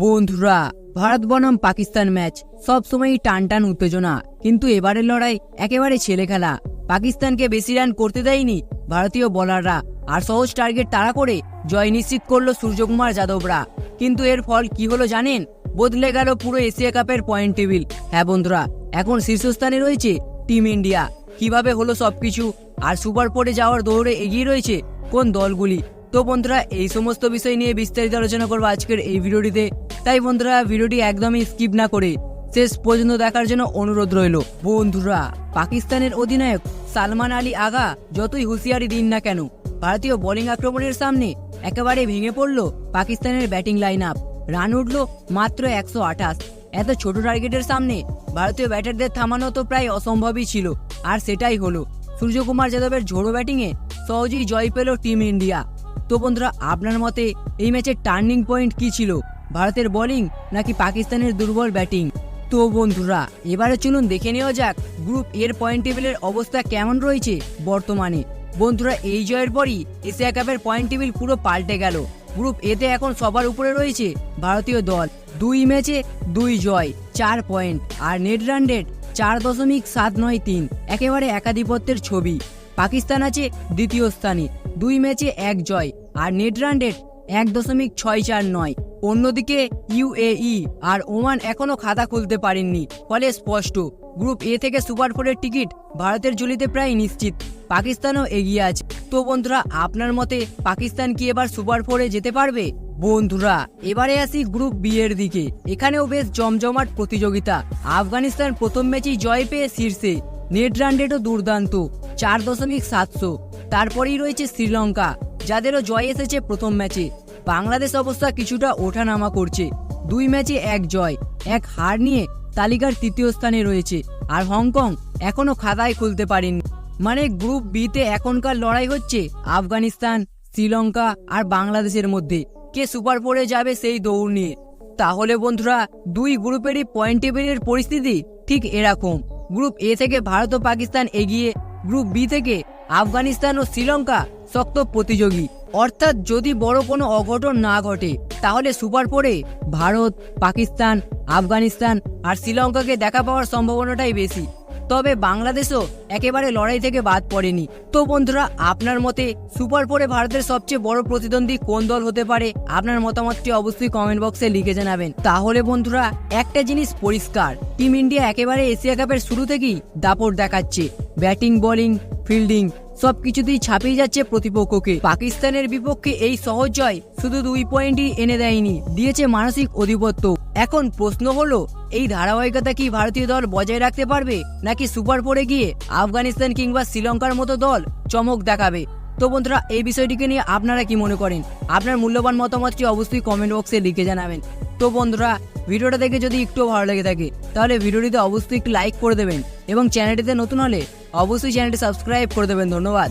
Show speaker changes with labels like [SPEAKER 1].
[SPEAKER 1] বন্ধুরা, ভারত বনাম পাকিস্তান ম্যাচ। সবসময়ই টান টান উত্তেজনা। কিন্তু এবারের লড়াই একেবারে ছেলে খেলা। পাকিস্তানকে বেশি রান করতে দেয়নি ভারতীয় বোলাররা আর সহজ টার্গেট তাড়া করে জয় নিশ্চিত করল সূর্যকুমার যাদবরা। কিন্তু এর ফল কি হলো জানেন? বদলে গেল পুরো এশিয়া কাপের পয়েন্ট টেবিল হ্যাঁ বন্ধুরা, এখন শীর্ষস্থানে রয়েছে টিম ইন্ডিয়া কীভাবে হলো সবকিছু? আর সুপার ফোরে যাওয়ার দৌড়ে এগিয়ে রয়েছে কোন দলগুলি? তো বন্ধুরা, এই সমস্ত বিষয় নিয়ে বিস্তারিত আলোচনা করব আজকের এই ভিডিওটিতে। তাই বন্ধুরা, ভিডিওটি একদমই স্কিপ না করে শেষ পর্যন্ত দেখার জন্য অনুরোধ রইল। বন্ধুরা, পাকিস্তানের অধিনায়ক সালমান আলী আগা যতই হুঁশিয়ারি দিন না কেন, ভারতীয় বোলিং আক্রমণের সামনে একেবারে ভেঙে পড়ল পাকিস্তানের ব্যাটিং লাইন আপ রান উঠল মাত্র একশো আঠাশ। এত ছোট টার্গেটের সামনে ভারতীয় ব্যাটারদের থামানো তো প্রায় অসম্ভবই ছিল। আর সেটাই হলো, সূর্যকুমার যাদবের ঝোড়ো ব্যাটিংয়ে সহজেই জয় পেল টিম ইন্ডিয়া তো বন্ধুরা, আপনার মতে এই ম্যাচের টার্নিং পয়েন্ট কি ছিল? ভারতের বোলিং নাকি পাকিস্তানের দুর্বল ব্যাটিং? তো বন্ধুরা, এবারে চলুন দেখে নেওয়া যাক গ্রুপ এর পয়েন্ট টেবিলের অবস্থা কেমন রয়েছে বর্তমানে। বন্ধুরা, এই জয়ের পরই এশিয়া কাপের পয়েন্ট টেবিল পুরো পাল্টে গেল। গ্রুপ এতে এখন সবার উপরে রয়েছে ভারতীয় দল। দুই ম্যাচে দুই জয়, চার পয়েন্ট আর নেট রান রেট চার দশমিক সাত নয় তিন, একেবারে একাধিপত্যের ছবি। পাকিস্তান আছে দ্বিতীয় স্থানে, দুই ম্যাচে এক জয় আর নেট রান রেট এক দশমিক ছয় চার নয়। অন্যদিকে ইউএই আর ওমান এখনও খাতা খুলতে পারেননি, ফলে স্পষ্ট। গ্রুপ এ থেকে সুপার ফোরের টিকিট ভারতের ঝুলিতে প্রায় নিশ্চিত। পাকিস্তানও এগিয়ে আছে। তো বন্ধুরা, আপনার মতে পাকিস্তান কি এবার সুপার ফোরে যেতে পারবে? বন্ধুরা, এবারে আসি গ্রুপ বি এর দিকে। এখানেও বেশ জমজমাট প্রতিযোগিতা। আফগানিস্তান প্রথম ম্যাচেই জয় পেয়ে শীর্ষে। নেট রান রেটও দুর্দান্ত, চার দশমিক সাতশো। তারপরেই রয়েছে শ্রীলঙ্কা, যাদেরও জয় এসেছে প্রথম ম্যাচে। বাংলাদেশ অবস্থা কিছুটা ওঠানামা করছে। দুই ম্যাচে এক জয়, এক হার নিয়ে তালিকার তৃতীয় স্থানে রয়েছে। আর হংকং এখনও খাতায় খুলতে পারেনি। মানে গ্রুপ বিতে এখনকার লড়াই হচ্ছে আফগানিস্তান, শ্রীলঙ্কা আর বাংলাদেশের মধ্যে। কে সুপার ফোরে যাবে সেই দৌড় নিয়ে। তাহলে বন্ধুরা, দুই গ্রুপেরই পয়েন্ট টেবিলের পরিস্থিতি ঠিক এরকম। গ্রুপ এ থেকে ভারত ও পাকিস্তান এগিয়ে, গ্রুপ বি থেকে আফগানিস্তান ও শ্রীলঙ্কা শক্ত প্রতিযোগী। অর্থাৎ যদি বড় কোনো অঘটন না ঘটে, তাহলে সুপার ফোরে ভারত, পাকিস্তান, আফগানিস্তান আর শ্রীলঙ্কাকে দেখা পাওয়ার সম্ভাবনাটাই বেশি। তবে বাংলাদেশও একেবারে লড়াই থেকে বাদ পড়েনি। তো বন্ধুরা, আপনার মতে সুপার ফোরে ভারতের সবচেয়ে বড় প্রতিদ্বন্দ্বী কোন দল হতে পারে? আপনার মতামতটি অবশ্যই কমেন্ট বক্সে লিখে জানাবেন। তাহলে বন্ধুরা, একটা জিনিস পরিষ্কার। টিম ইন্ডিয়া একেবারে এশিয়া কাপের শুরু থেকেই দাপট দেখাচ্ছে। ব্যাটিং বোলিং ফিল্ডিং সবকিছুতেই ছাপিয়ে যাচ্ছে প্রতিপক্ষকে। পাকিস্তানের বিপক্ষে এই সহজ জয় শুধু দুই পয়েন্টই এনে দেয়নি, দিয়েছে মানসিক অধিপত্য। এখন প্রশ্ন হলো, এই ধারাবাহিকতা কি ভারতীয় দল বজায় রাখতে পারবে, নাকি সুপার ফোরে গিয়ে আফগানিস্তান কিংবা শ্রীলঙ্কার মতো দল চমক দেখাবে? তো বন্ধুরা, এই বিষয়টিকে নিয়ে আপনারা কি মনে করেন? আপনার মূল্যবান মতামতটি অবশ্যই কমেন্ট বক্সে লিখে জানাবেন। তো বন্ধুরা, ভিডিওটা দেখে যদি একটু ভালো লেগে থাকে, তাহলে ভিডিওটিতে অবশ্যই একটু লাইক করে দেবেন এবং চ্যানেলটিতে নতুন হলে অবশ্যই চ্যানেলটি সাবস্ক্রাইব করে দেবেন ধন্যবাদ।